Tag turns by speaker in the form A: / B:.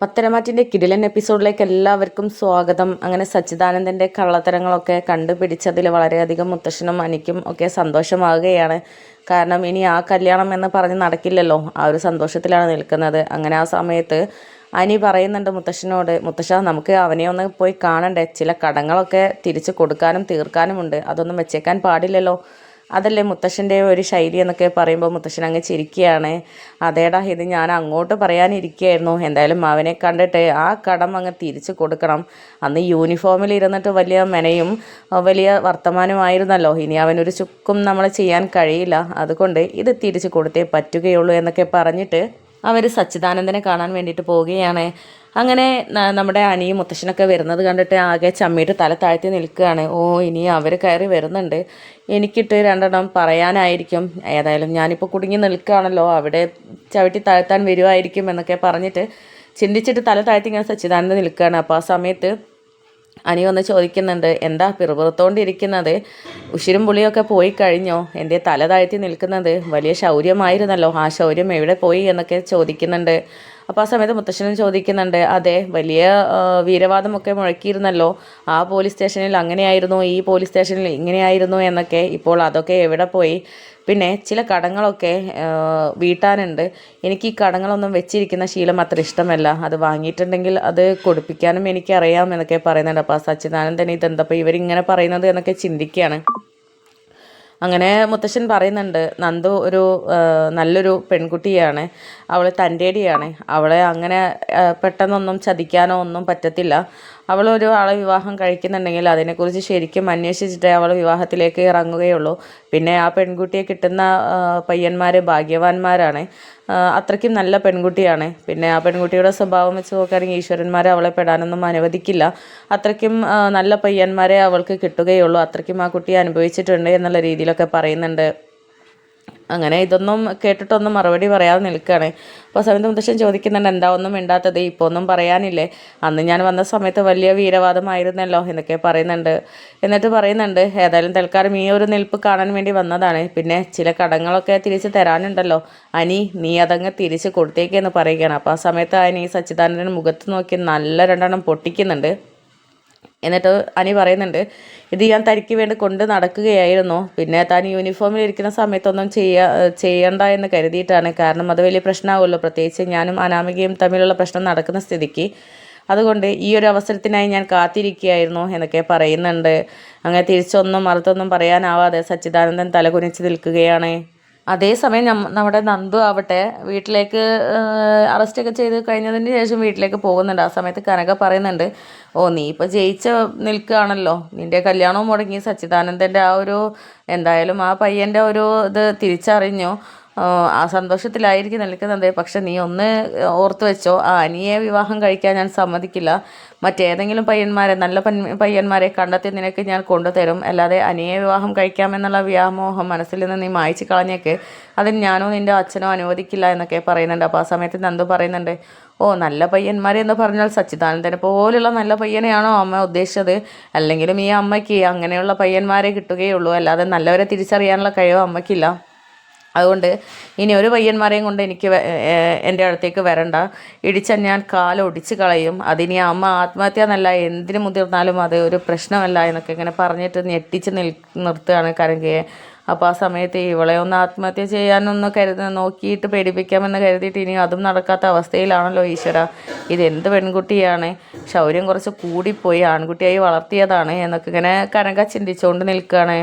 A: പത്തരമാറ്റിന്റെ കിടിലൻ എപ്പിസോഡിലേക്ക് എല്ലാവർക്കും സ്വാഗതം. അങ്ങനെ സച്ചിദാനന്ദന്റെ കള്ളത്തരങ്ങളൊക്കെ കണ്ടുപിടിച്ചതിൽ വളരെയധികം മുത്തശ്ശനും അനിക്കും ഒക്കെ സന്തോഷമാകുകയാണ് കാരണം ഇനി ആ കല്യാണം എന്ന് പറഞ്ഞ് നടക്കില്ലല്ലോ. ആ ഒരു സന്തോഷത്തിലാണ് നിൽക്കുന്നത്. അങ്ങനെ ആ സമയത്ത് അനി പറയുന്നുണ്ട് മുത്തശ്ശനോട് മുത്തശ്ശ നമുക്ക് അവനെ ഒന്ന് പോയി കാണണ്ടേ? ചില കടങ്ങളൊക്കെ തിരിച്ചു കൊടുക്കാനും തീർക്കാനുമുണ്ട്. അതൊന്നും വെച്ചേക്കാൻ പാടില്ലല്ലോ. അതല്ലേ മുത്തശ്ശന്റെ ഒരു ശൈലി എന്നൊക്കെ പറയുമ്പോൾ മുത്തശ്ശൻ അങ്ങ് ചിരിക്കുകയാണ്. അതേടാ ഇത് ഞാൻ അങ്ങോട്ട് പറയാനിരിക്കുകയായിരുന്നു. എന്തായാലും അവനെ കണ്ടിട്ട് ആ കടം അങ്ങ് തിരിച്ചു കൊടുക്കണം. അന്ന് യൂണിഫോമിൽ ഇരുന്നിട്ട് വലിയ മെനയും വലിയ വർത്തമാനമായിരുന്നല്ലോ. ഇനി അവനൊരു ചുക്കും നമ്മൾ ചെയ്യാൻ കഴിയില്ല. അതുകൊണ്ട് ഇത് തിരിച്ചു കൊടുത്തേ പറ്റുകയുള്ളൂ എന്നൊക്കെ പറഞ്ഞിട്ട് അവർ സച്ചിദാനന്ദനെ കാണാൻ വേണ്ടിയിട്ട് പോവുകയാണ്. അങ്ങനെ നമ്മുടെ അനിയും മുത്തശ്ശനൊക്കെ വരുന്നത് കണ്ടിട്ട് ആകെ ചമ്മിയിട്ട് തല താഴ്ത്തി നിൽക്കുകയാണ്. ഓ ഇനി അവർ കയറി വരുന്നുണ്ട്. എനിക്കിട്ട് രണ്ടെണ്ണം പറയാനായിരിക്കും. ഏതായാലും ഞാനിപ്പോൾ കുടുങ്ങി നിൽക്കുകയാണല്ലോ. അവിടെ ചവിട്ടി താഴ്ത്താൻ വരുമായിരിക്കും എന്നൊക്കെ പറഞ്ഞിട്ട് ചിന്തിച്ചിട്ട് തല താഴ്ത്തി ഇങ്ങനെ സച്ചിദാനന്ദൻ നിൽക്കുകയാണ്. അപ്പോൾ ആ സമയത്ത് അനി വന്ന് ചോദിക്കുന്നുണ്ട് എന്താ പിറുപിറുത്തോണ്ടിരിക്കുന്നത്? ഉഷിരും പുളിയൊക്കെ പോയി കഴിഞ്ഞോ? എന്റെ തല താഴ്ത്തി നിൽക്കുന്നത് വലിയ ശൗര്യമായിരുന്നല്ലോ. ആ ശൗര്യം എവിടെ പോയി? എന്നൊക്കെ ചോദിക്കുന്നുണ്ട്. അപ്പോൾ ആ സമയത്ത് മുത്തശ്ശനും ചോദിക്കുന്നുണ്ട് അതെ വലിയ വീരവാദമൊക്കെ മുഴക്കിയിരുന്നല്ലോ. ആ പോലീസ് സ്റ്റേഷനിൽ അങ്ങനെയായിരുന്നു ഈ പോലീസ് സ്റ്റേഷനിൽ ഇങ്ങനെയായിരുന്നു എന്നൊക്കെ ഇപ്പോൾ അതൊക്കെ എവിടെ പോയി? പിന്നെ ചില കടങ്ങളൊക്കെ വീട്ടാനുണ്ട്. എനിക്ക് ഈ കടങ്ങളൊന്നും വെച്ചിരിക്കുന്ന ശീലം അത്ര ഇഷ്ടമല്ല. അത് വാങ്ങിയിട്ടുണ്ടെങ്കിൽ അത് കൊടുപ്പിക്കാനും എനിക്കറിയാം എന്നൊക്കെ പറയുന്നുണ്ട്. അപ്പോൾ സച്ചിദാനന്ദൻ ഇതെന്തപ്പോൾ ഇവരിങ്ങനെ പറയുന്നത്? എന്നൊക്കെ ചിന്തിക്കുകയാണ്. അങ്ങനെ മുത്തശ്ശൻ പറയുന്നുണ്ട് നന്ദു ഒരു നല്ലൊരു പെൺകുട്ടിയാണ്. അവൾ തന്റെടിയാണ് അവളെ അങ്ങനെ പെട്ടെന്നൊന്നും ചതിക്കാനോ ഒന്നും പറ്റത്തില്ല. അവൾ ഒരു ആളെ വിവാഹം കഴിക്കുന്നുണ്ടെങ്കിൽ അതിനെക്കുറിച്ച് ശരിക്കും അന്വേഷിച്ചിട്ടേ അവൾ വിവാഹത്തിലേക്ക് ഇറങ്ങുകയുള്ളൂ. പിന്നെ ആ പെൺകുട്ടിയെ കിട്ടുന്ന പയ്യന്മാർ ഭാഗ്യവാന്മാരാണ്. അത്രയ്ക്കും നല്ല പെൺകുട്ടിയാണ്. പിന്നെ ആ പെൺകുട്ടിയുടെ സ്വഭാവം വെച്ച് നോക്കുകയാണെങ്കിൽ ഈശ്വരന്മാരെ അവളെ പെടാനൊന്നും അനുവദിക്കില്ല. അത്രയ്ക്കും നല്ല പയ്യന്മാരെ അവൾക്ക് കിട്ടുകയുള്ളൂ. അത്രയ്ക്കും ആ കുട്ടിയെ അനുഭവിച്ചിട്ടുണ്ട് എന്നുള്ള രീതിയിലൊക്കെ പറയുന്നുണ്ട്. അങ്ങനെ ഇതൊന്നും കേട്ടിട്ടൊന്നും മറുപടി പറയാതെ നിൽക്കുകയാണ്. അപ്പോൾ സമയത്ത് മുത്തശ്ശൻ ചോദിക്കുന്നുണ്ട് എന്താ ഒന്നും മിണ്ടാത്തത്? ഇപ്പോൾ ഒന്നും പറയാനില്ലേ? അന്ന് ഞാൻ വന്ന സമയത്ത് വലിയ വീരവാദമായിരുന്നല്ലോ എന്നൊക്കെ പറയുന്നുണ്ട്. എന്നിട്ട് പറയുന്നുണ്ട് ഏതായാലും തൽക്കാലം ഈ ഒരു നിൽപ്പ് കാണാൻ വേണ്ടി വന്നതാണ്. പിന്നെ ചില കടങ്ങളൊക്കെ തിരിച്ച് തരാനുണ്ടല്ലോ. അനി നീ അതങ്ങ് തിരിച്ച് കൊടുത്തേക്കെന്ന് പറയുകയാണ്. അപ്പോൾ ആ സമയത്ത് അനി സച്ചിദാനന്ദൻ മുഖത്ത് നോക്കി നല്ല രണ്ടെണ്ണം പൊട്ടിക്കുന്നുണ്ട്. എന്നിട്ട് അനി പറയുന്നുണ്ട് ഇത് ഞാൻ തനിക്ക് വേണ്ടി കൊണ്ട് നടക്കുകയായിരുന്നു. പിന്നെ താൻ യൂണിഫോമിൽ ഇരിക്കുന്ന സമയത്തൊന്നും ചെയ്യാ ചെയ്യണ്ട എന്ന് കരുതിയിട്ടാണ്. കാരണം അത് വലിയ പ്രശ്നമാവുമല്ലോ പ്രത്യേകിച്ച് ഞാനും അനാമികയും തമ്മിലുള്ള പ്രശ്നം നടക്കുന്ന സ്ഥിതിക്ക്. അതുകൊണ്ട് ഈ ഒരു അവസരത്തിനായി ഞാൻ കാത്തിരിക്കുകയായിരുന്നു എന്നൊക്കെ പറയുന്നുണ്ട്. അങ്ങനെ തിരിച്ചൊന്നും മറുത്തൊന്നും പറയാനാവാതെ സച്ചിദാനന്ദൻ തലകുനിച്ച് നിൽക്കുകയാണ്. അതേസമയം നമ്മുടെ നന്ദു ആവട്ടെ വീട്ടിലേക്ക് അറസ്റ്റൊക്കെ ചെയ്ത് കഴിഞ്ഞതിന് ശേഷം വീട്ടിലേക്ക് പോകുന്നുണ്ട്. ആ സമയത്ത് കനക പറയുന്നുണ്ട് ഓ നീ ഇപ്പോൾ ജയിച്ച നിൽക്കുകയാണല്ലോ. നിന്റെ കല്യാണവും മുടങ്ങി. സച്ചിദാനന്ദന്റെ ആ ഒരു എന്തായാലും ആ പയ്യന്റെ ഒരു ഇത് തിരിച്ചറിഞ്ഞു. ആ സന്തോഷത്തിലായിരിക്കും നിൽക്കുന്നത്. പക്ഷെ നീ ഒന്ന് ഓർത്ത് വെച്ചോ ആ അനിയെ വിവാഹം കഴിക്കാൻ ഞാൻ സമ്മതിക്കില്ല. മറ്റേതെങ്കിലും പയ്യന്മാരെ നല്ല പയ്യന്മാരെ കണ്ടെത്തി നിനക്ക് ഞാൻ കൊണ്ടുതരും. അല്ലാതെ അനിയെ വിവാഹം കഴിക്കാമെന്നുള്ള വ്യാമോഹം മനസ്സിൽ നിന്ന് നീ മായച്ചു കളഞ്ഞേക്ക്. അതിന് ഞാനോ നിന്റെ അച്ഛനോ അനുവദിക്കില്ല എന്നൊക്കെ പറയുന്നുണ്ട്. അപ്പോൾ ആ സമയത്ത് നന്ദു പറയുന്നുണ്ട് ഓ നല്ല പയ്യന്മാരെ എന്ന് പറഞ്ഞാൽ സച്ചിദാനന്ദനെ പോലുള്ള നല്ല പയ്യനെയാണോ അമ്മ ഉദ്ദേശിച്ചത്? അല്ലെങ്കിലും ഈ അമ്മയ്ക്ക് അങ്ങനെയുള്ള പയ്യന്മാരെ കിട്ടുകയുള്ളൂ. അല്ലാതെ നല്ലവരെ തിരിച്ചറിയാനുള്ള കഴിവ് അമ്മയ്ക്കില്ല. അതുകൊണ്ട് ഇനി ഒരു പയ്യന്മാരെയും കൊണ്ട് എനിക്ക് എന്റെ അടുത്തേക്ക് വരണ്ട. ഇടിച്ച ഞാൻ കാലൊടിച്ച് കളയും. അതിനി അമ്മ ആത്മഹത്യ എന്നല്ല എന്തിനു മുതിർന്നാലും അത് ഒരു പ്രശ്നമല്ല എന്നൊക്കെ ഇങ്ങനെ പറഞ്ഞിട്ട് ഞെട്ടിച്ച് നിൽ നിർത്തുകയാണ് കരങ്കയെ. അപ്പോൾ ആ സമയത്ത് ഇവളെ ഒന്ന് ആത്മഹത്യ ചെയ്യാനൊന്ന് കരുത നോക്കിയിട്ട് പേടിപ്പിക്കാമെന്ന് കരുതിയിട്ട് ഇനി അതും നടക്കാത്ത അവസ്ഥയിലാണല്ലോ ഈശ്വര. ഇതെന്ത് പെൺകുട്ടിയാണ്? ശൗര്യം കുറച്ച് കൂടിപ്പോയി ആൺകുട്ടിയായി വളർത്തിയതാണ് എന്നൊക്കെ ഇങ്ങനെ കരങ്ക ചിന്തിച്ചുകൊണ്ട് നിൽക്കുകയാണ്.